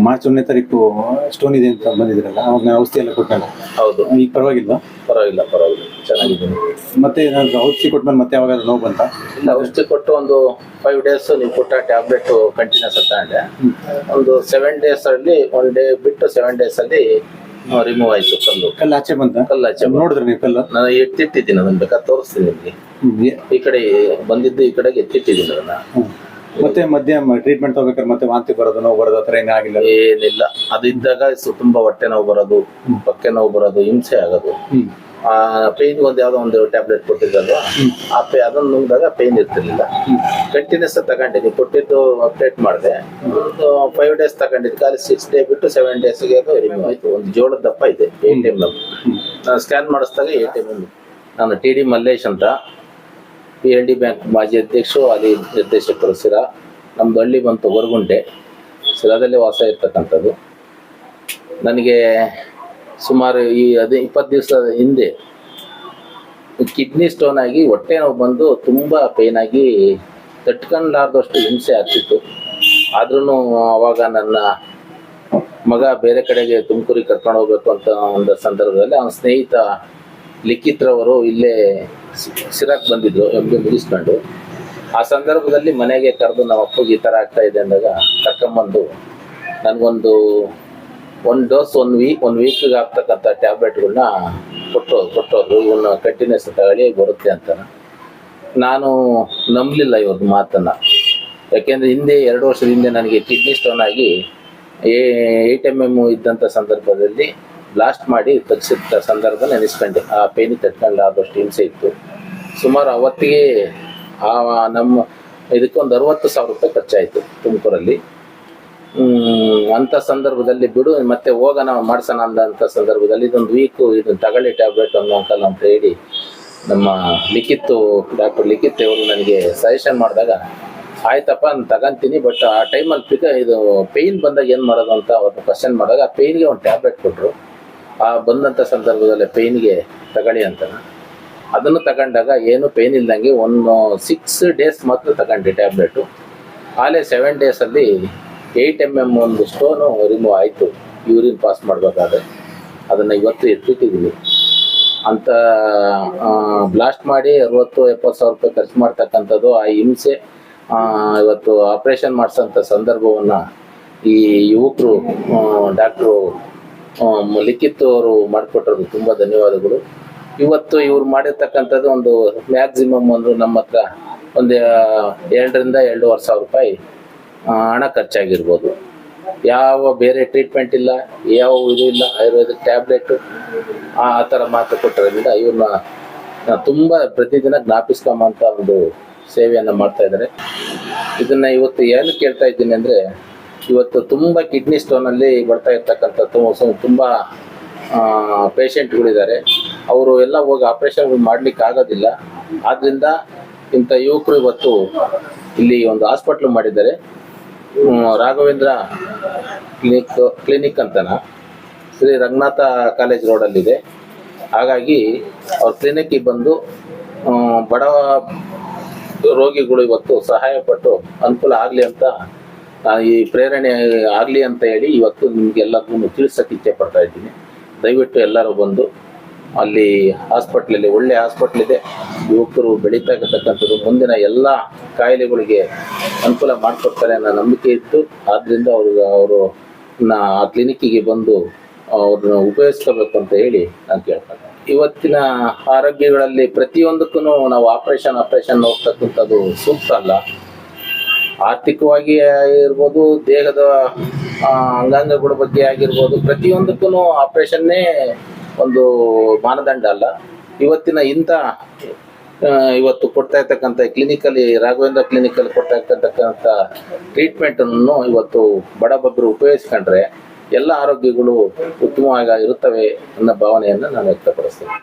March ಒಂದನೇ ತಾರೀಕು stone ಇದೆ ಅಂತ ಬಂದಿದ್ರಲ್ಲ ಅವಾಗ ನಾನು ಔಷಧಿ ಎಲ್ಲ ಕೊಟ್ಟಾಗ ಹೌದು. ಈಗ ಪರವಾಗಿಲ್ಲ ಪರವಾಗಿಲ್ಲ ಪರವಾಗಿಲ್ಲ. ಚೆನ್ನಾಗಿದ್ದೀನಿ ಮತ್ತೆ ನಾನು ಔಷಧಿ ಕೊಟ್ಮೇಲೆ ಮತ್ತೆ ಯಾವಾಗ ನೋವು ಬಂತ? ಇಲ್ಲ ಔಷಧಿ ಕೊಟ್ಟು ಒಂದು ಫೈವ್ ಡೇಸ್ ನೀವು ಕೊಟ್ಟ ಟ್ಯಾಬ್ಲೆಟ್ ಕಂಟಿನ್ಯೂಸ್ ತಗೊಂಡೆ ಒಂದು ಸೆವೆನ್ ಡೇಸ್ ಅಲ್ಲಿ ಒನ್ ಡೇ ಬಿಟ್ಟು ಸೆವೆನ್ ಡೇಸ್ ಅಲ್ಲಿ ರಿಮೂವ್ ಆಯ್ತು ಕಲ್ಲು. ಕಲ್ಲು ಆಚೆ ಬಂತ? ಕಲ್ಲು ಆಚೆ ನೋಡಿದ್ರೆ ನೀವು ಕಲ್ಲು? ನಾನು ಎತ್ತಿಟ್ಟಿದ್ದೀನಿ ಅದನ್ನ ಬೇಕಾದ್ರೆ ತೋರಿಸ್ತೀನಿ ನಿಮಗೆ. ಈ ಕಡೆ ಬಂದಿದ್ದು ಈ ಕಡೆಗೆ ಎತ್ತಿಟ್ಟಿದ್ದೀನಿ ಅದನ್ನ. ಮತ್ತೆ ಮಧ್ಯ ಟ್ರೀಟ್ಮೆಂಟ್ ತಗೋಬೇಕಾದ್ರೆ ಮತ್ತೆ ವಾಂತಿ ಬರೋದು ನೋವು ಬರೋದು ಆತರ ಏನಾಗಿಲ್ಲ ಏನಿಲ್ಲ. ಅದು ಇದ್ದಾಗ ಸು- ತುಂಬಾ ಹೊಟ್ಟೆ ನೋವು ಬರೋದು ಪಕ್ಕೆ ನೋವು ಬರೋದು ಹಿಂಸೆ ಆಗೋದು. ಆ ಪೇನ್ ಒಂದು ಯಾವ್ದೋ ಒಂದು ಟ್ಯಾಬ್ಲೆಟ್ ಕೊಟ್ಟಿದ್ದಲ್ವಾ? ಆ ಪೇ ಅದನ್ನ ನುಂಗಿದಾಗ ಪೇನ್ ಇರ್ತಿರ್ಲಿಲ್ಲ. ಕಂಟಿನ್ಯೂಸ್ ತಗೊಂಡಿದ್ದೀನಿ ಕೊಟ್ಟಿದ್ದು ಅಪ್ಡೇಟ್ ಮಾಡಿದೆ. ಒಂದು ಫೈವ್ ಡೇಸ್ ತಗೊಂಡಿದ್ದು. ಖಾಲಿ ಸಿಕ್ಸ್ ಡೇ ಬಿಟ್ಟು ಸೆವೆನ್ ಡೇಸ್ಗೆ ಅದು ರಿಮೂವ್ ಆಯ್ತು. ಒಂದು ಜೋಳದ ದಪ್ಪ ಇದೆ ಎ ಟಿ ಎಂ ಸ್ಕ್ಯಾನ್ ಮಾಡಿಸ್ದಾಗ ಎ ಟಿ ಎಂ ನಾನು ಟಿ ಡಿ ಮಲ್ಲೇಶ್ ಅಂತ. ಪಿ ಎಲ್ ಡಿ ಬ್ಯಾಂಕ್ ಮಾಜಿ ಅಧ್ಯಕ್ಷರು ಅಲ್ಲಿ ನಿರ್ದೇಶಕರು ಸಿರಾ. ನಮ್ದು ಹಳ್ಳಿ ಬಂತು ಹೊರಗುಂಟೆ. ಸಿರಾದಲ್ಲಿ ವಾಸ ಇರ್ತಕ್ಕಂಥದ್ದು. ನನಗೆ ಸುಮಾರು ಈ ಅದೇ ಇಪ್ಪತ್ತು ದಿವಸದ ಹಿಂದೆ ಕಿಡ್ನಿ ಸ್ಟೋನ್ ಆಗಿ ಹೊಟ್ಟೆ ನೋವು ಬಂದು ತುಂಬ ಪೇನ್ ಆಗಿ ತಟ್ಕೊಂಡ್ಲಾರ್ದಷ್ಟು ಹಿಂಸೆ ಆಗ್ತಿತ್ತು. ಆದ್ರೂ ಅವಾಗ ನನ್ನ ಮಗ ಬೇರೆ ಕಡೆಗೆ ತುಮಕೂರಿಗೆ ಕರ್ಕೊಂಡು ಹೋಗ್ಬೇಕು ಅಂತ ಒಂದು ಸಂದರ್ಭದಲ್ಲಿ ಅವನ ಸ್ನೇಹಿತ ಲಿಖಿತ್ರವರು ಇಲ್ಲೇ ಸಿರಾಕ್ ಬಂದಿದ್ರು ಡಿ ಮುಗಿಸ್ಕೊಂಡು ಆ ಸಂದರ್ಭದಲ್ಲಿ ಮನೆಗೆ ಕರೆದು ನಮ್ಮ ಅಪ್ಪಗೆ ಈ ಥರ ಆಗ್ತಾ ಇದೆ ಅಂದಾಗ ಕರ್ಕೊಂಬಂದು ನನಗೊಂದು ಒಂದು ಡೋಸ್ ಒಂದು ವೀಕ್ ಒಂದು ವೀಕ್ಗೆ ಆಗ್ತಕ್ಕಂಥ ಟ್ಯಾಬ್ಲೆಟ್ಗಳನ್ನ ಕೊಟ್ಟು ಕೊಟ್ಟೋದ್ರು ಇವನ್ನ ಕಂಟಿನ್ಯೂಸ್ ತಗೊಳ್ಳಿ ಬರುತ್ತೆ ಅಂತ ನಾನು ನಂಬಲಿಲ್ಲ ಇವ್ರದ್ದು ಮಾತನ್ನು ಯಾಕೆಂದರೆ ಹಿಂದೆ ಎರಡು ವರ್ಷದ ಹಿಂದೆ ನನಗೆ ಕಿಡ್ನಿ ಸ್ಟೋನ್ ಆಗಿ ಟಿ ಎಂ ಎಂ ಇದ್ದಂಥ ಸಂದರ್ಭದಲ್ಲಿ ಬ್ಲಾಸ್ಟ್ ಮಾಡಿ ತೆಗ್ಸಿದ ಸಂದರ್ಭ ನೆನೆಸ್ಕೊಂಡೆ ಆ ಪೇನಿ ತಟ್ಕೊಂಡು ಆದಷ್ಟು ಹಿಂಸೆ ಇತ್ತು. ಸುಮಾರು ಅವತ್ತಿಗೆ ಆ ನಮ್ಮ ಇದಕ್ಕೊಂದು ಅರವತ್ತು ಸಾವಿರ ರೂಪಾಯಿ ಖರ್ಚಾಯಿತು ತುಮಕೂರಲ್ಲಿ. ಅಂಥ ಸಂದರ್ಭದಲ್ಲಿ ಬಿಡು, ಮತ್ತೆ ಹೋಗೋಣ, ಮಾಡ್ಸೋಣ ಅಂದಂಥ ಸಂದರ್ಭದಲ್ಲಿ ಇದೊಂದು ವೀಕು ಇದನ್ನು ತಗೊಳ್ಳಿ ಟ್ಯಾಬ್ಲೆಟ್ ಒಂದು ಅಂಕಲ್ ಅಂತ ಹೇಳಿ ನಮ್ಮ ಲಿಖಿತ್ತು ಡಾಕ್ಟರ್ ಲಿಖಿತ್ ಅವರು ನನಗೆ ಸಜೆಷನ್ ಮಾಡಿದಾಗ, ಆಯ್ತಪ್ಪ, ನಾನು ತಗೊಂತೀನಿ ಬಟ್ ಆ ಟೈಮಲ್ಲಿ ಪಿಕ, ಇದು ಪೇಯ್ನ್ ಬಂದಾಗ ಏನು ಮಾಡೋದು? ಅಂತ ಅವ್ರನ್ನ ಕ್ವಶನ್ ಮಾಡಿದಾಗ, ಆ ಪೇಯ್ನ್ಗೆ ಒಂದು ಟ್ಯಾಬ್ಲೆಟ್ ಕೊಟ್ಟರು ಆ ಬಂದಂಥ ಸಂದರ್ಭದಲ್ಲಿ ಪೇನ್ಗೆ ತಗೊಳ್ಳಿ ಅಂತ ಅದನ್ನು ತಗೊಂಡಾಗ ಏನು ಪೇನ್ ಇಲ್ದಂಗೆ ಒಂದು ಸಿಕ್ಸ್ ಡೇಸ್ ಮಾತ್ರ ತಗೊಂಡೆ ಟ್ಯಾಬ್ಲೆಟು. ಆಲೇ ಸೆವೆನ್ ಡೇಸಲ್ಲಿ ಏಯ್ಟ್ ಎಂ ಎಂ ಒಂದು ಸ್ಟೋನು ರಿಮೂವ್ ಆಯಿತು ಯೂರಿನ್ ಪಾಸ್ ಮಾಡಬೇಕಾದ್ರೆ. ಅದನ್ನು ಇವತ್ತು ಎತ್ತಿಟ್ಟಿದ್ದೀವಿ ಅಂತ ಬ್ಲಾಸ್ಟ್ ಮಾಡಿ ಅರವತ್ತು, ಎಪ್ಪತ್ತು ಸಾವಿರ ರೂಪಾಯಿ ಖರ್ಚು ಮಾಡ್ತಕ್ಕಂಥದ್ದು ಆ ಹಿಂಸೆ ಇವತ್ತು ಆಪ್ರೇಷನ್ ಮಾಡಿಸೋಂಥ ಸಂದರ್ಭವನ್ನು ಈ ಯುವಕರು ಡಾಕ್ಟ್ರು ಲಿಖಿತ್ ಅವರು ಮಾಡಿಕೊಟ್ಟರು ತುಂಬ ಧನ್ಯವಾದಗಳು. ಇವತ್ತು ಇವ್ರು ಮಾಡಿರ್ತಕ್ಕಂಥದ್ದು ಒಂದು ಮ್ಯಾಕ್ಸಿಮಮ್ ಒಂದು ನಮ್ಮ ಹತ್ರ ಒಂದು ಎರಡರಿಂದ ಎರಡೂವರೆ ಸಾವಿರ ರೂಪಾಯಿ ಹಣ ಖರ್ಚಾಗಿರ್ಬೋದು. ಯಾವ ಬೇರೆ ಟ್ರೀಟ್ಮೆಂಟ್ ಇಲ್ಲ, ಯಾವ ಇದು ಇಲ್ಲ ಆಯುರ್ವೇದಿಕ್ ಟ್ಯಾಬ್ಲೆಟ್ ಆ ಥರ ಮಾತು ಕೊಟ್ಟಿರೋದ್ರಿಂದ ಇವ್ರನ್ನ ತುಂಬ ಪ್ರತಿದಿನ ಜ್ಞಾಪಿಸ್ಕೊಂಬಂಥ ಒಂದು ಸೇವೆಯನ್ನು ಮಾಡ್ತಾ ಇದ್ದಾರೆ. ಇದನ್ನ ಇವತ್ತು ಏನು ಕೇಳ್ತಾ ಇದ್ದೀನಿ ಅಂದರೆ ಇವತ್ತು ತುಂಬ ಕಿಡ್ನಿ ಸ್ಟೋನಲ್ಲಿ ಬರ್ತಾ ಇರ್ತಕ್ಕಂಥ ತುಂಬ ಪೇಷಂಟ್ಗಳಿದ್ದಾರೆ ಅವರು ಎಲ್ಲ ಹೋಗಿ ಆಪ್ರೇಷನ್ಗಳು ಮಾಡ್ಲಿಕ್ಕೆ ಆಗೋದಿಲ್ಲ. ಆದ್ದರಿಂದ ಇಂಥ ಯುವಕರು ಇವತ್ತು ಇಲ್ಲಿ ಒಂದು ಹಾಸ್ಪಿಟ್ಲು ಮಾಡಿದ್ದಾರೆ. ರಾಘವೇಂದ್ರ ಕ್ಲಿನಿಕ್ ಕ್ಲಿನಿಕ್ ಅಂತನ? ಶ್ರೀ ರಂಗನಾಥ ಕಾಲೇಜ್ ರೋಡಲ್ಲಿದೆ ಹಾಗಾಗಿ ಅವ್ರ ಕ್ಲಿನಿಕ್ಕಿಗೆ ಬಂದು ಬಡವ ಬಡ ರೋಗಿಗಳು ಇವತ್ತು ಸಹಾಯ ಪಟ್ಟು ಅನುಕೂಲ ಆಗಲಿ ಅಂತ ಈ ಪ್ರೇರಣೆ ಆಗಲಿ ಅಂತ ಹೇಳಿ ಇವತ್ತು ನಿಮಗೆಲ್ಲರಿಗೂ ತಿಳಿಸಕ್ಕೆ ಇಚ್ಛೆ ಪಡ್ತಾ ಇದ್ದೀನಿ. ದಯವಿಟ್ಟು ಎಲ್ಲರೂ ಬಂದು ಅಲ್ಲಿ ಹಾಸ್ಪಿಟ್ಲಲ್ಲಿ, ಒಳ್ಳೆ ಹಾಸ್ಪಿಟ್ಲ್ ಇದೆ. ಯುವಕರು ಬೆಳೀತಾ ಇರತಕ್ಕಂಥದ್ದು ಮುಂದಿನ ಎಲ್ಲ ಕಾಯಿಲೆಗಳಿಗೆ ಅನುಕೂಲ ಮಾಡಿಕೊಡ್ತಾರೆ ಅನ್ನೋ ನಂಬಿಕೆ ಇತ್ತು. ಆದ್ದರಿಂದ ಅವರು ಅವರು ಆ ಕ್ಲಿನಿಕ್ಕಿಗೆ ಬಂದು ಅವ್ರನ್ನ ಉಪಯೋಗಿಸ್ಕೋಬೇಕು ಅಂತ ಹೇಳಿ ನಾನು ಕೇಳ್ತೇನೆ ಇವತ್ತಿನ ಆರೋಗ್ಯಗಳಲ್ಲಿ ಪ್ರತಿಯೊಂದಕ್ಕೂ ನಾವು ಆಪರೇಷನ್ ಆಪರೇಷನ್ ಹೋಗ್ತಕ್ಕಂಥದ್ದು ಸೂಕ್ತ ಅಲ್ಲ. ಆರ್ಥಿಕವಾಗಿ ಇರ್ಬೋದು, ದೇಹದ ಅಂಗಾಂಗಗಳ ಬಗ್ಗೆ ಆಗಿರ್ಬೋದು ಪ್ರತಿಯೊಂದಕ್ಕೂ ಆಪರೇಷನ್ನೇ ಒಂದು ಮಾನದಂಡ ಅಲ್ಲ. ಇವತ್ತಿನ ಇಂಥ ಇವತ್ತು ಕೊಡ್ತಾ ಇರ್ತಕ್ಕಂಥ ಕ್ಲಿನಿಕಲ್ಲಿ ರಾಘವೇಂದ್ರ ಕ್ಲಿನಿಕಲ್ಲಿ ಕೊಡ್ತಾ ಇರ್ತಕ್ಕಂಥ ಟ್ರೀಟ್ಮೆಂಟನ್ನು ಇವತ್ತು ಬಡಬಗ್ಗರು ಉಪಯೋಗಿಸ್ಕೊಂಡ್ರೆ ಎಲ್ಲ ಆರೋಗ್ಯಗಳು ಉತ್ತಮವಾಗಿ ಇರುತ್ತವೆ ಅನ್ನೋ ಭಾವನೆಯನ್ನು ನಾನು ವ್ಯಕ್ತಪಡಿಸ್ತೇನೆ.